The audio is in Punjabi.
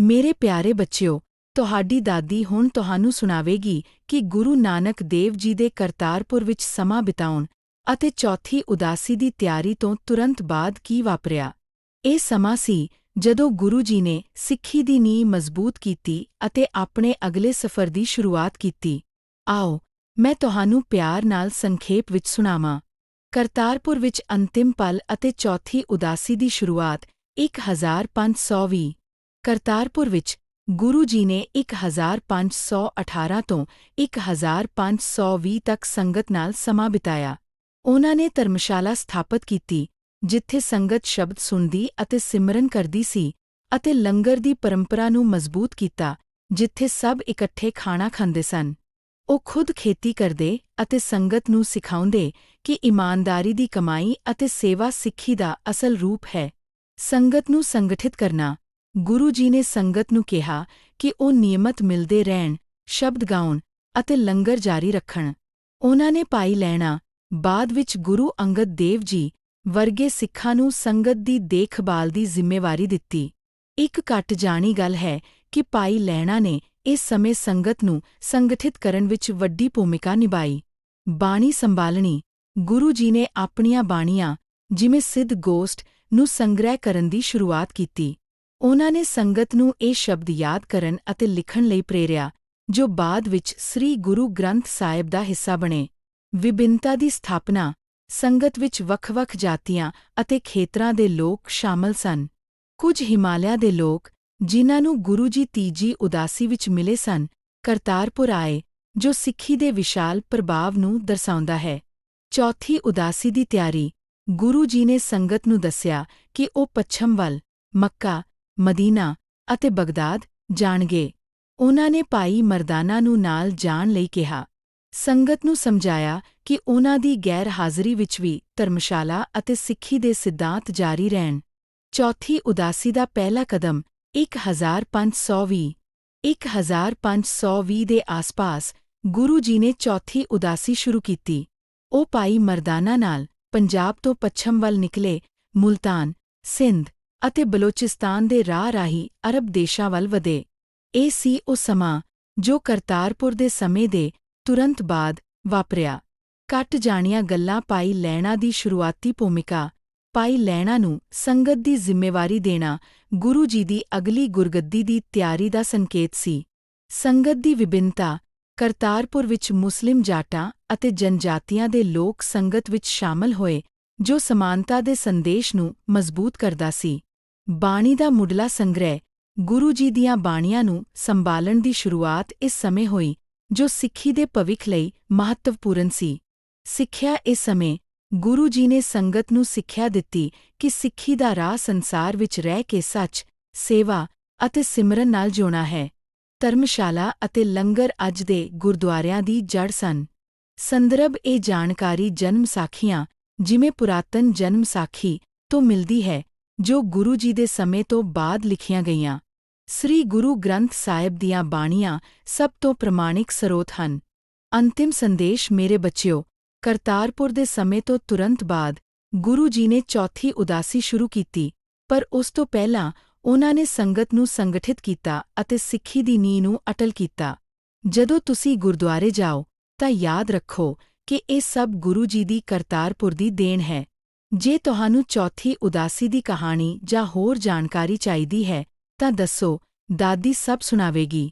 ਮੇਰੇ ਪਿਆਰੇ ਬੱਚਿਓ, ਤੁਹਾਡੀ ਦਾਦੀ ਹੁਣ ਤੁਹਾਨੂੰ ਸੁਣਾਵੇਗੀ ਕਿ ਗੁਰੂ ਨਾਨਕ ਦੇਵ ਜੀ ਦੇ ਕਰਤਾਰਪੁਰ ਵਿੱਚ ਸਮਾਂ ਬਿਤਾਉਣ ਅਤੇ ਚੌਥੀ ਉਦਾਸੀ ਦੀ ਤਿਆਰੀ ਤੋਂ ਤੁਰੰਤ ਬਾਅਦ ਕੀ ਵਾਪਰਿਆ। ਇਹ ਸਮਾਂ ਸੀ ਜਦੋਂ ਗੁਰੂ ਜੀ ਨੇ ਸਿੱਖੀ ਦੀ ਨੀਂਹ ਮਜ਼ਬੂਤ ਕੀਤੀ ਅਤੇ ਆਪਣੇ ਅਗਲੇ ਸਫ਼ਰ ਦੀ ਸ਼ੁਰੂਆਤ ਕੀਤੀ। ਆਓ, ਮੈਂ ਤੁਹਾਨੂੰ ਪਿਆਰ ਨਾਲ ਸੰਖੇਪ ਵਿੱਚ ਸੁਣਾਵਾਂ। ਕਰਤਾਰਪੁਰ ਵਿੱਚ ਅੰਤਿਮ ਪਲ ਅਤੇ ਚੌਥੀ ਉਦਾਸੀ ਦੀ ਸ਼ੁਰੂਆਤ 1520 ਕਰਤਾਰਪੁਰ ਵਿੱਚ ਗੁਰੂ ਜੀ ਨੇ 1518 ਤੋਂ 1520 ਤੱਕ ਸੰਗਤ ਨਾਲ ਸਮਾਂ ਬਿਤਾਇਆ। ਉਨ੍ਹਾਂ ਨੇ ਧਰਮਸ਼ਾਲਾ ਸਥਾਪਿਤ ਕੀਤੀ, ਜਿੱਥੇ ਸੰਗਤ ਸ਼ਬਦ ਸੁਣਦੀ ਅਤੇ ਸਿਮਰਨ ਕਰਦੀ ਸੀ ਅਤੇ ਲੰਗਰ ਦੀ ਪਰੰਪਰਾ ਨੂੰ ਮਜ਼ਬੂਤ ਕੀਤਾ, ਜਿੱਥੇ ਸਭ ਇਕੱਠੇ ਖਾਣਾ ਖਾਂਦੇ ਸਨ। ਉਹ ਖੁਦ ਖੇਤੀ ਕਰਦੇ ਅਤੇ ਸੰਗਤ ਨੂੰ ਸਿਖਾਉਂਦੇ ਕਿ ਇਮਾਨਦਾਰੀ ਦੀ ਕਮਾਈ ਅਤੇ ਸੇਵਾ ਸਿੱਖੀ ਦਾ ਅਸਲ ਰੂਪ ਹੈ। ਸੰਗਤ ਨੂੰ ਸੰਗਠਿਤ ਕਰਨਾ ਗੁਰੂ ਜੀ ਨੇ ਸੰਗਤ ਨੂੰ ਕਿਹਾ ਕਿ ਉਹ ਨਿਯਮਤ ਮਿਲਦੇ ਰਹਿਣ, ਸ਼ਬਦ ਗਾਉਣ ਅਤੇ ਲੰਗਰ ਜਾਰੀ ਰੱਖਣ। ਉਨ੍ਹਾਂ ਨੇ ਪਾਈ ਲੈਣਾ, ਬਾਅਦ ਵਿੱਚ ਗੁਰੂ ਅੰਗਦ ਦੇਵ ਜੀ ਵਰਗੇ ਸਿੱਖਾਂ ਨੂੰ ਸੰਗਤ ਦੀ ਦੇਖਭਾਲ ਦੀ ਜ਼ਿੰਮੇਵਾਰੀ ਦਿੱਤੀ। ਇੱਕ ਘੱਟ ਜਾਣੀ ਗੱਲ ਹੈ ਕਿ ਪਾਈ ਲੈਣਾ ਨੇ ਇਸ ਸਮੇਂ ਸੰਗਤ ਨੂੰ ਸੰਗਠਿਤ ਕਰਨ ਵਿੱਚ ਵੱਡੀ ਭੂਮਿਕਾ ਨਿਭਾਈ। ਬਾਣੀ ਸੰਭਾਲਣੀ, ਗੁਰੂ ਜੀ ਨੇ ਆਪਣੀਆਂ ਬਾਣੀਆਂ, ਜਿਵੇਂ ਸਿੱਧ ਗੋਸਟ ਨੂੰ ਸੰਗ੍ਰਹਿ ਕਰਨ ਦੀ ਸ਼ੁਰੂਆਤ ਕੀਤੀ। ਉਨ੍ਹਾਂ ਨੇ ਸੰਗਤ ਨੂੰ ਇਹ ਸ਼ਬਦ ਯਾਦ ਕਰਨ ਅਤੇ ਲਿਖਣ ਲਈ ਪ੍ਰੇਰਿਆ, ਜੋ ਬਾਅਦ ਵਿੱਚ ਸ੍ਰੀ ਗੁਰੂ ਗ੍ਰੰਥ ਸਾਹਿਬ ਦਾ ਹਿੱਸਾ ਬਣੇ। ਵਿਭਿੰਨਤਾ ਦੀ ਸਥਾਪਨਾ, ਸੰਗਤ ਵਿੱਚ ਵੱਖ-ਵੱਖ ਜਾਤੀਆਂ ਅਤੇ ਖੇਤਰਾਂ ਦੇ ਲੋਕ ਸ਼ਾਮਲ ਸਨ। ਕੁਝ ਹਿਮਾਲਿਆ ਦੇ ਲੋਕ, ਜਿਨ੍ਹਾਂ ਨੂੰ ਗੁਰੂ ਜੀ ਤੀਜੀ ਉਦਾਸੀ ਵਿੱਚ ਮਿਲੇ ਸਨ, ਕਰਤਾਰਪੁਰ ਆਏ, ਜੋ ਸਿੱਖੀ ਦੇ ਵਿਸ਼ਾਲ ਪ੍ਰਭਾਵ ਨੂੰ ਦਰਸਾਉਂਦਾ ਹੈ। ਚੌਥੀ ਉਦਾਸੀ ਦੀ ਤਿਆਰੀ, ਗੁਰੂ ਜੀ ਨੇ ਸੰਗਤ ਨੂੰ ਦੱਸਿਆ ਕਿ ਉਹ ਪੱਛਮ ਵੱਲ, ਮੱਕਾ ਮਦੀਨਾ ਅਤੇ ਬਗਦਾਦ ਜਾਣਗੇ। ਉਹਨਾਂ ਨੇ ਭਾਈ ਮਰਦਾਨਾ ਨੂੰ ਨਾਲ ਜਾਣ ਲਈ ਕਿਹਾ। ਸੰਗਤ ਨੂੰ ਸਮਝਾਇਆ ਕਿ ਉਨ੍ਹਾਂ ਦੀ ਗੈਰ ਹਾਜ਼ਰੀ ਵਿੱਚ ਵੀ ਧਰਮਸ਼ਾਲਾ ਅਤੇ ਸਿੱਖੀ ਦੇ ਸਿਧਾਂਤ ਜਾਰੀ ਰਹਿਣ। ਚੌਥੀ ਉਦਾਸੀ ਦਾ ਪਹਿਲਾ ਕਦਮ 1520 1520 ਦੇ ਆਸ-ਪਾਸ ਗੁਰੂ ਜੀ ਨੇ ਚੌਥੀ ਉਦਾਸੀ ਸ਼ੁਰੂ ਕੀਤੀ। ਉਹ ਭਾਈ ਮਰਦਾਨਾ ਨਾਲ ਪੰਜਾਬ ਤੋਂ ਪੱਛਮ ਵੱਲ ਨਿਕਲੇ ਮੁਲਤਾਨ, ਸਿੰਧ ਅਤੇ ਬਲੋਚਿਸਤਾਨ ਦੇ ਰਾਹ ਰਾਹੀਂ ਅਰਬ ਦੇਸ਼ਾਂ ਵੱਲ ਵਧੇ। ਇਹ ਸੀ ਉਹ ਸਮਾਂ ਜੋ ਕਰਤਾਰਪੁਰ ਦੇ ਸਮੇਂ ਦੇ ਤੁਰੰਤ ਬਾਅਦ ਵਾਪਰਿਆ। ਕੱਟ ਜਾਣੀਆਂ ਗੱਲਾਂ ਪਾਈ ਲੈਣਾ ਦੀ ਸ਼ੁਰੂਆਤੀ ਭੂਮਿਕਾ, ਪਾਈ ਲੈਣਾ ਨੂੰ ਸੰਗਤ ਦੀ ਜ਼ਿੰਮੇਵਾਰੀ ਦੇਣਾ ਗੁਰੂ ਜੀ ਦੀ ਅਗਲੀ ਗੁਰਗੱਦੀ ਦੀ ਤਿਆਰੀ ਦਾ ਸੰਕੇਤ ਸੀ। ਸੰਗਤ ਦੀ ਵਿਭਿੰਨਤਾ, ਕਰਤਾਰਪੁਰ ਵਿੱਚ ਮੁਸਲਿਮ ਜਾਟਾਂ ਅਤੇ ਜਨਜਾਤੀਆਂ ਦੇ ਲੋਕ ਸੰਗਤ ਵਿੱਚ ਸ਼ਾਮਲ ਹੋਏ, ਜੋ ਸਮਾਨਤਾ ਦੇ ਸੰਦੇਸ਼ ਨੂੰ ਮਜ਼ਬੂਤ ਕਰਦਾ ਸੀ। ਬਾਣੀ ਦਾ ਮੁੱਢਲਾ ਸੰਗ੍ਰਹਿ ਗੁਰੂ ਜੀ ਦੀਆਂ ਬਾਣੀਆਂ ਨੂੰ ਸੰਭਾਲਣ ਦੀ ਸ਼ੁਰੂਆਤ ਇਸ ਸਮੇਂ ਹੋਈ ਜੋ ਸਿੱਖੀ ਦੇ ਭਵਿੱਖ ਲਈ ਮਹੱਤਵਪੂਰਨ ਸੀ ਸਿੱਖਿਆ ਇਸ ਸਮੇਂ ਗੁਰੂ ਜੀ ਨੇ ਸੰਗਤ ਨੂੰ ਸਿੱਖਿਆ ਦਿੱਤੀ ਕਿ ਸਿੱਖੀ ਦਾ ਰਾਹ ਸੰਸਾਰ ਵਿੱਚ ਰਹਿ ਕੇ ਸੱਚ, ਸੇਵਾ ਅਤੇ ਸਿਮਰਨ ਨਾਲ ਜੋਣਾ ਹੈ। ਧਰਮਸ਼ਾਲਾ ਅਤੇ ਲੰਗਰ ਅੱਜ ਦੇ ਗੁਰਦੁਆਰਿਆਂ ਦੀ ਜੜ ਸਨ। ਸੰਦਰਭ ਇਹ ਜਾਣਕਾਰੀ ਜਨਮ ਸਾਖੀਆਂ ਜਿਵੇਂ ਪੁਰਾਤਨ ਜਨਮ ਸਾਖੀ ਤੋਂ ਮਿਲਦੀ ਹੈ ਜੋ ਗੁਰੂ ਜੀ ਦੇ ਸਮੇਂ ਤੋਂ ਬਾਅਦ ਲਿਖੀਆਂ ਗਈਆਂ। ਸ੍ਰੀ ਗੁਰੂ ਗ੍ਰੰਥ ਸਾਹਿਬ ਦੀਆਂ ਬਾਣੀਆਂ ਸਭ ਤੋਂ ਪ੍ਰਮਾਣਿਕ ਸਰੋਤ ਹਨ। ਅੰਤਿਮ ਸੰਦੇਸ਼, ਮੇਰੇ ਬੱਚਿਓ, ਕਰਤਾਰਪੁਰ ਦੇ ਸਮੇਂ ਤੋਂ ਤੁਰੰਤ ਬਾਅਦ ਗੁਰੂ ਜੀ ਨੇ ਚੌਥੀ ਉਦਾਸੀ ਸ਼ੁਰੂ ਕੀਤੀ, ਪਰ ਉਸ ਤੋਂ ਪਹਿਲਾਂ ਉਹਨਾਂ ਨੇ ਸੰਗਤ ਨੂੰ ਸੰਗਠਿਤ ਕੀਤਾ ਅਤੇ ਸਿੱਖੀ ਦੀ ਨੀਂਹ ਨੂੰ ਅਟਲ ਕੀਤਾ ਜਦੋਂ ਤੁਸੀਂ ਗੁਰਦੁਆਰੇ ਜਾਓ, ਤਾਂ ਯਾਦ ਰੱਖੋ ਕਿ ਇਹ ਸਭ ਗੁਰੂ ਜੀ ਦੀ ਕਰਤਾਰਪੁਰ ਦੀ ਦੇਣ ਹੈ ਜੇ ਤੁਹਾਨੂੰ ਚੌਥੀ ਉਦਾਸੀ ਦੀ ਕਹਾਣੀ ਜਾਂ ਹੋਰ ਜਾਣਕਾਰੀ ਚਾਹੀਦੀ ਹੈ, ਤਾਂ ਦੱਸੋ, ਦਾਦੀ ਸਭ ਸੁਣਾਵੇਗੀ।